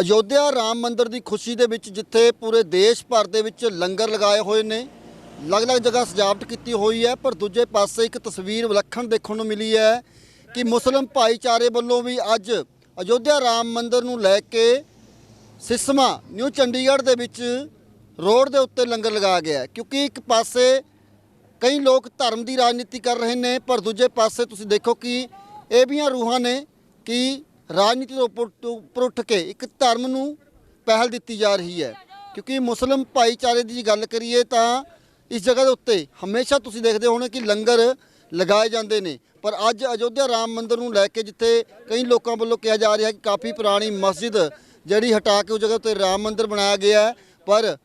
ਅਯੋਧਿਆ ਰਾਮ ਮੰਦਿਰ ਦੀ ਖੁਸ਼ੀ ਦੇ ਵਿੱਚ ਜਿੱਥੇ ਪੂਰੇ ਦੇਸ਼ ਭਰ ਦੇ ਵਿੱਚ ਲੰਗਰ ਲਗਾਏ ਹੋਏ ਨੇ, ਅਲੱਗ-ਅਲੱਗ ਜਗ੍ਹਾ ਸਜਾਵਟ ਕੀਤੀ ਹੋਈ ਹੈ, ਪਰ ਦੂਜੇ ਪਾਸੇ ਇੱਕ ਤਸਵੀਰ ਵਿਲੱਖਣ ਦੇਖਣ ਨੂੰ ਮਿਲੀ ਹੈ ਕਿ ਮੁਸਲਮ ਭਾਈਚਾਰੇ ਵੱਲੋਂ ਵੀ ਅੱਜ ਅਯੋਧਿਆ ਰਾਮ ਮੰਦਿਰ ਨੂੰ ਲੈ ਕੇ ਸਿਸਮਾ, ਨਿਊ ਚੰਡੀਗੜ੍ਹ ਦੇ ਵਿੱਚ ਰੋਡ ਦੇ ਉੱਤੇ ਲੰਗਰ ਲਗਾਇਆ ਗਿਆ ਕਿਉਂਕਿ ਇੱਕ ਪਾਸੇ ਕਈ ਲੋਕ ਧਰਮ ਦੀ ਰਾਜਨੀਤੀ ਕਰ ਰਹੇ ਨੇ, ਪਰ ਦੂਜੇ ਪਾਸੇ ਤੁਸੀਂ ਦੇਖੋ ਕਿ ਇਹ ਵੀਆਂ ਰੂਹਾਂ ਨੇ ਕਿ ਰਾਜਨੀਤੀ ਤੋਂ ਉੱਪਰ ਤੋਂ ਉੱਪਰ ਉੱਠ ਕੇ ਇੱਕ ਧਰਮ ਨੂੰ ਪਹਿਲ ਦਿੱਤੀ ਜਾ ਰਹੀ ਹੈ। ਕਿਉਂਕਿ ਮੁਸਲਮ ਭਾਈਚਾਰੇ ਦੀ ਜੇ ਗੱਲ ਕਰੀਏ ਤਾਂ ਇਸ ਜਗ੍ਹਾ ਦੇ ਉੱਤੇ ਹਮੇਸ਼ਾ ਤੁਸੀਂ ਦੇਖਦੇ ਹੋਣੇ ਕਿ ਲੰਗਰ ਲਗਾਏ ਜਾਂਦੇ ਨੇ। ਪਰ ਅੱਜ ਅਯੋਧਿਆ ਰਾਮ ਮੰਦਿਰ ਨੂੰ ਲੈ ਕੇ ਜਿੱਥੇ ਕਈ ਲੋਕਾਂ ਵੱਲੋਂ ਕਿਹਾ ਜਾ ਰਿਹਾ ਕਿ ਕਾਫੀ ਪੁਰਾਣੀ ਮਸਜਿਦ ਜਿਹੜੀ ਹਟਾ ਕੇ ਉਸ ਜਗ੍ਹਾ ਉੱਤੇ ਰਾਮ ਮੰਦਿਰ ਬਣਾਇਆ ਗਿਆ ਹੈ। ਪਰ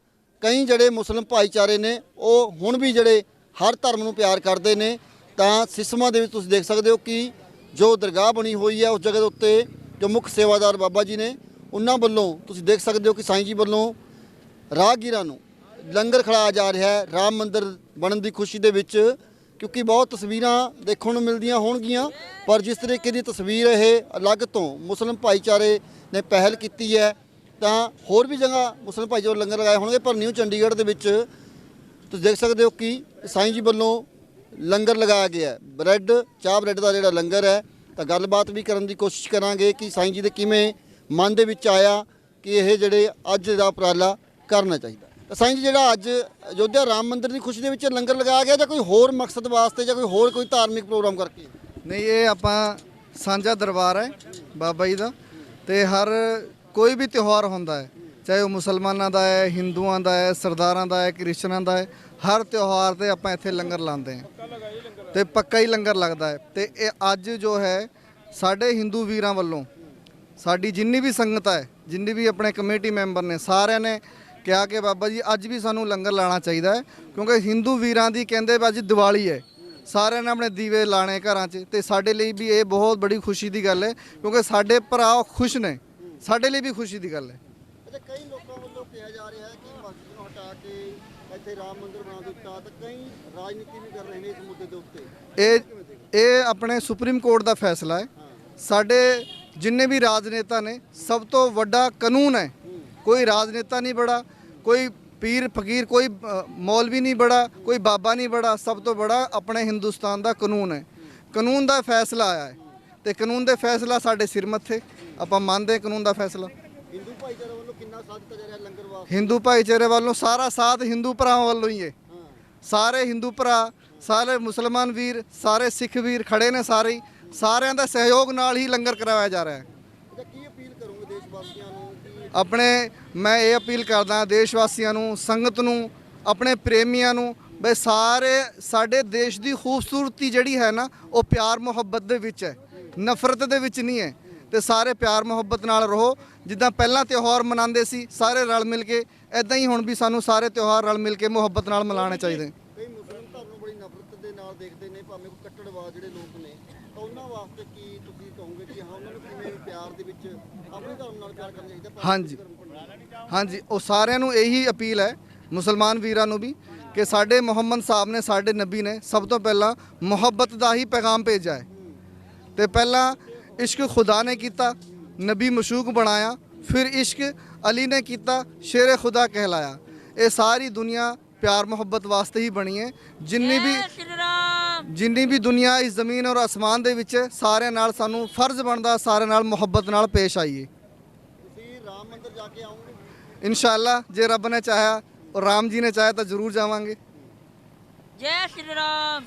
ਕਈ ਜਿਹੜੇ ਮੁਸਲਮ ਭਾਈਚਾਰੇ ਨੇ, ਉਹ ਹੁਣ ਵੀ ਜਿਹੜੇ ਹਰ ਧਰਮ ਨੂੰ ਪਿਆਰ ਕਰਦੇ ਨੇ, ਤਾਂ ਸਿਸਮਾ ਦੇ ਵਿੱਚ ਤੁਸੀਂ ਦੇਖ ਸਕਦੇ ਹੋ ਕਿ ਜੋ ਦਰਗਾਹ ਬਣੀ ਹੋਈ ਹੈ ਉਸ ਜਗ੍ਹਾ ਦੇ ਉੱਤੇ ਜੋ ਮੁੱਖ ਸੇਵਾਦਾਰ ਬਾਬਾ ਜੀ ਨੇ, ਉਹਨਾਂ ਵੱਲੋਂ ਤੁਸੀਂ ਦੇਖ ਸਕਦੇ ਹੋ ਕਿ ਸਾਈਂ ਜੀ ਵੱਲੋਂ ਰਾਹਗੀਰਾਂ ਨੂੰ ਲੰਗਰ ਖਿਲਾਇਆ ਜਾ ਰਿਹਾ ਹੈ, ਰਾਮ ਮੰਦਿਰ ਬਣਨ ਦੀ ਖੁਸ਼ੀ ਦੇ ਵਿੱਚ, ਕਿਉਂਕਿ ਬਹੁਤ ਤਸਵੀਰਾਂ ਦੇਖਣ ਨੂੰ ਮਿਲਦੀਆਂ ਹੋਣਗੀਆਂ, ਪਰ ਜਿਸ ਤਰੀਕੇ ਦੀ ਤਸਵੀਰ ਇਹ ਅਲੱਗ ਤੋਂ ਮੁਸਲਮ ਭਾਈਚਾਰੇ ਨੇ ਪਹਿਲ ਕੀਤੀ ਹੈ, ਤਾਂ ਹੋਰ ਵੀ ਜਗ੍ਹਾ ਮੁਸਲਮ ਭਾਈਚਾਰੇ ਲੰਗਰ ਲਗਾਏ ਹੋਣਗੇ, ਪਰ ਨਿਊ ਚੰਡੀਗੜ੍ਹ ਦੇ ਵਿੱਚ ਤੁਸੀਂ ਦੇਖ ਸਕਦੇ ਹੋ ਕਿ ਸਾਈਂ ਜੀ ਵੱਲੋਂ ਲੰਗਰ ਲਗਾਇਆ ਗਿਆ ਹੈ। ਬ੍ਰੈਡ ਚਾਹ ਬ੍ਰੈਡ ਦਾ ਜਿਹੜਾ ਲੰਗਰ ਹੈ ਤਾਂ ਗੱਲਬਾਤ ਵੀ ਕਰਨ ਦੀ ਕੋਸ਼ਿਸ਼ ਕਰਾਂਗੇ ਕਿ ਸਾਈਂ ਜੀ ਦੇ ਕਿਵੇਂ ਮਨ ਦੇ ਵਿੱਚ ਆਇਆ ਕਿ ਇਹ ਜਿਹੜੇ ਅੱਜ ਦਾ ਉਪਰਾਲਾ ਕਰਨਾ ਚਾਹੀਦਾ। ਤਾਂ ਸਾਈਂ ਜੀ ਜਿਹੜਾ ਅੱਜ ਅਯੋਧਿਆ ਰਾਮ ਮੰਦਿਰ ਦੀ ਖੁਸ਼ੀ ਦੇ ਵਿੱਚ ਲੰਗਰ ਲਗਾਇਆ ਗਿਆ ਜਾਂ ਕੋਈ ਹੋਰ ਮਕਸਦ ਵਾਸਤੇ ਜਾਂ ਕੋਈ ਹੋਰ ਕੋਈ ਧਾਰਮਿਕ ਪ੍ਰੋਗਰਾਮ ਕਰਕੇ? ਨਹੀਂ, ਇਹ ਆਪਾਂ ਸਾਂਝਾ ਦਰਬਾਰ ਹੈ ਬਾਬਾ ਜੀ ਦਾ ਤੇ ਹਰ ਕੋਈ ਵੀ ਤਿਉਹਾਰ ਹੁੰਦਾ ਹੈ, ਚਾਹੇ ਉਹ ਮੁਸਲਮਾਨਾਂ ਦਾ ਹੈ, ਹਿੰਦੂਆਂ ਦਾ ਹੈ, ਸਰਦਾਰਾਂ ਦਾ ਹੈ ਕ੍ਰਿਸਚਨਾਂ ਦਾ ਹੈ, ਹਰ ਤਿਉਹਾਰ ਤੇ ਆਪਾਂ ਇੱਥੇ ਲੰਗਰ ਲਾਉਂਦੇ ਹਾਂ। ਤੇ ਪੱਕਾ ਹੀ ਲੰਗਰ ਲੱਗਦਾ ਹੈ। ਤੇ ਇਹ ਅੱਜ ਜੋ ਹੈ, ਸਾਡੇ ਹਿੰਦੂ ਵੀਰਾਂ ਵੱਲੋਂ, ਸਾਡੀ ਜਿੰਨੀ ਵੀ ਸੰਗਤ ਹੈ, ਜਿੰਨੀ ਵੀ ਆਪਣੇ ਕਮੇਟੀ ਮੈਂਬਰ ਨੇ, ਸਾਰਿਆਂ ਨੇ ਕਿਹਾ ਕਿ ਬਾਬਾ ਜੀ, ਅੱਜ ਵੀ ਸਾਨੂੰ ਲੰਗਰ ਲਾਣਾ ਚਾਹੀਦਾ ਹੈ। ਕਿਉਂਕਿ ਹਿੰਦੂ ਵੀਰਾਂ ਦੀ ਕਹਿੰਦੇ ਵੀ ਅੱਜ ਦੀਵਾਲੀ ਹੈ। ਸਾਰਿਆਂ ਨੇ ਆਪਣੇ ਦੀਵੇ ਲਾਣੇ ਘਰਾਂ 'ਚ ਤੇ ਸਾਡੇ ਲਈ ਵੀ ਇਹ ਬਹੁਤ ਬੜੀ ਖੁਸ਼ੀ ਦੀ ਗੱਲ ਹੈ, ਕਿਉਂਕਿ ਸਾਡੇ ਭਰਾ ਖੁਸ਼ ਨੇ। ਸਾਡੇ ਲਈ ਵੀ ਖੁਸ਼ੀ ਦੀ ਗੱਲ ਹੈ। ਅੱਛਾ, ਕਈ ਲੋਕਾਂ ਵੱਲੋਂ ਕਿਹਾ ਜਾ ਰਿਹਾ ਹੈ ਕਿ ਮਸਜਿਦ ਨੂੰ ਹਟਾ ਕੇ ਇੱਥੇ ਰਾਮ ਮੰਦਿਰ ਬਣਾ ਦਿੱਤਾ ਤਾਂ ਕਈ ਰਾਜਨੀਤੀ ਵੀ ਕਰ ਰਹੇ ਨੇ ਇਸ ਮੁੱਦੇ ਦੇ ਉੱਤੇ। ਇਹ ਇਹ ਆਪਣੇ ਸੁਪਰੀਮ ਕੋਰਟ ਦਾ ਫੈਸਲਾ ਹੈ। ਸਾਡੇ ਜਿੰਨੇ ਵੀ ਰਾਜਨੇਤਾ ਨੇ ਸਭ ਤੋਂ ਵੱਡਾ ਕਾਨੂੰਨ ਹੈ। ਕੋਈ ਰਾਜਨੇਤਾ ਨਹੀਂ ਬੜਾ ਕੋਈ ਪੀਰ ਫਕੀਰ ਕੋਈ ਮੌਲਵੀ ਨਹੀਂ ਬੜਾ ਕੋਈ ਬਾਬਾ ਨਹੀਂ ਬੜਾ ਸਭ ਤੋਂ ਬੜਾ ਆਪਣੇ ਹਿੰਦੁਸਤਾਨ ਦਾ ਕਾਨੂੰਨ ਹੈ। ਕਾਨੂੰਨ ਦਾ ਫੈਸਲਾ ਆਇਆ ਹੈ। ਤੇ ਕਾਨੂੰਨ ਦੇ ਫੈਸਲਾ ਸਾਡੇ ਸਿਰ ਮੱਥੇ ਆਪਾਂ ਮੰਨਦੇ ਕਾਨੂੰਨ ਦਾ ਫੈਸਲਾ। ਹਿੰਦੂ ਭਾਈਚਾਰੇ ਵੱਲੋਂ ਕਿੰਨਾ ਸਾਥ ਦਿੱਤਾ ਜਾ ਰਿਹਾ ਲੰਗਰ ਵਾਸਤੇ? ਹਿੰਦੂ ਭਾਈਚਾਰੇ ਵੱਲੋਂ ਸਾਰਾ ਸਾਥ ਹਿੰਦੂ ਭਰਾਵਾਂ ਵੱਲੋਂ ਹੀ ਹੈ। ਸਾਰੇ ਹਿੰਦੂ ਭਰਾ ਸਾਰੇ ਮੁਸਲਮਾਨ ਵੀਰ ਸਾਰੇ ਸਿੱਖ ਵੀਰ ਖੜੇ ਨੇ ਸਾਰੇ। ਸਾਰਿਆਂ ਦਾ ਸਹਿਯੋਗ ਨਾਲ ਹੀ ਲੰਗਰ ਕਰਾਇਆ ਜਾ ਰਿਹਾ ਹੈ। ਕੀ ਅਪੀਲ ਕਰੋਗੇ ਦੇਸ਼ ਵਾਸੀਆਂ ਨੂੰ ਆਪਣੇ ਮੈਂ ਇਹ ਅਪੀਲ ਕਰਦਾ ਦੇਸ਼ ਵਾਸੀਆਂ ਨੂੰ ਸੰਗਤ ਨੂੰ ਆਪਣੇ ਪ੍ਰੇਮੀਆਂ ਨੂੰ ਬਈ ਸਾਰੇ ਸਾਡੇ ਦੇਸ਼ ਦੀ ਖੂਬਸੂਰਤੀ ਜਿਹੜੀ ਹੈ ਨਾ ਉਹ ਪਿਆਰ ਮੁਹੱਬਤ ਦੇ ਵਿੱਚ ਹੈ। ਨਫ਼ਰਤ ਦੇ ਵਿੱਚ ਨਹੀਂ ਹੈ। ਤੇ ਸਾਰੇ ਪਿਆਰ ਮੁਹੱਬਤ ਨਾਲ ਰਹੋ। ਜਿੱਦਾਂ ਪਹਿਲਾਂ ਤਿਉਹਾਰ ਮਨਾਉਂਦੇ ਸੀ ਸਾਰੇ ਰਲ ਮਿਲ ਕੇ ਐਦਾਂ ਹੀ ਹੁਣ ਵੀ ਸਾਨੂੰ ਸਾਰੇ ਤਿਉਹਾਰ ਰਲ ਮਿਲ ਕੇ ਮੁਹੱਬਤ ਨਾਲ ਮਨਾਉਣੇ ਚਾਹੀਦੇ। ਕਈ ਮੁਸਲਿਮ ਧਰਮ ਨੂੰ ਬੜੀ ਨਫ਼ਰਤ ਦੇ ਨਾਲ ਦੇਖਦੇ ਨੇ ਭਾਵੇਂ ਕੋਈ ਕੱਟੜਵਾਦ ਜਿਹੜੇ ਲੋਕ ਨੇ ਤਾਂ ਉਹਨਾਂ ਵਾਸਤੇ ਕੀ ਤੁਸੀਂ ਕਹੋਗੇ ਕਿ ਹਾਂ ਉਹਨਾਂ ਨੂੰ ਕਿਵੇਂ ਪਿਆਰ ਦੇ ਵਿੱਚ ਆਪਣੇ ਧਰਮ ਨਾਲ ਪਿਆਰ ਕਰਨਾ ਚਾਹੀਦਾ ਹਾਂਜੀ। ਹਾਂਜੀ ਉਹ ਸਾਰਿਆਂ ਨੂੰ ਇਹੀ ਅਪੀਲ ਹੈ ਮੁਸਲਮਾਨ ਵੀਰਾਂ ਨੂੰ ਵੀ ਕਿ ਸਾਡੇ ਮੁਹੰਮਦ ਸਾਹਿਬ ਨੇ ਸਾਡੇ ਨਬੀ ਨੇ ਸਭ ਤੋਂ ਪਹਿਲਾਂ ਮੁਹੱਬਤ ਦਾ ਹੀ ਪੈਗਾਮ ਭੇਜਿਆ ਹੈ। ਤੇ ਪਹਿਲਾਂ ਇਸ਼ਕ ਖੁਦਾ ਨੇ ਕੀਤਾ ਨਬੀ ਮਸ਼ੂਕ ਬਣਾਇਆ ਫਿਰ ਇਸ਼ਕ ਅਲੀ ਨੇ ਕੀਤਾ ਸ਼ੇਰ ਖੁਦਾ ਕਹਿਲਾਇਆ। ਇਹ ਸਾਰੀ ਦੁਨੀਆ ਪਿਆਰ ਮੁਹੱਬਤ ਵਾਸਤੇ ਹੀ ਬਣੀ ਹੈ। ਜਿੰਨੀ ਵੀ ਜਿੰਨੀ ਵੀ ਦੁਨੀਆ ਇਸ ਜ਼ਮੀਨ ਔਰ ਅਸਮਾਨ ਦੇ ਵਿੱਚ ਹੈ, ਸਾਰਿਆਂ ਨਾਲ ਸਾਨੂੰ ਫਰਜ਼ ਬਣਦਾ ਸਾਰਿਆਂ ਨਾਲ ਮੁਹੱਬਤ ਨਾਲ ਪੇਸ਼ ਆਈਏ। ਤੁਸੀਂ ਰਾਮ ਮੰਦਿਰ ਜਾ ਕੇ ਆਉਂਗੇ ਇਨਸ਼ਾਅੱਲਾ ਜੇ ਰੱਬ ਨੇ ਚਾਹਿਆ ਔਰ ਰਾਮ ਜੀ ਨੇ ਚਾਹਿਆ ਤਾਂ ਜ਼ਰੂਰ ਜਾਵਾਂਗੇ। ਜੈ ਸ਼੍ਰੀ ਰਾਮ।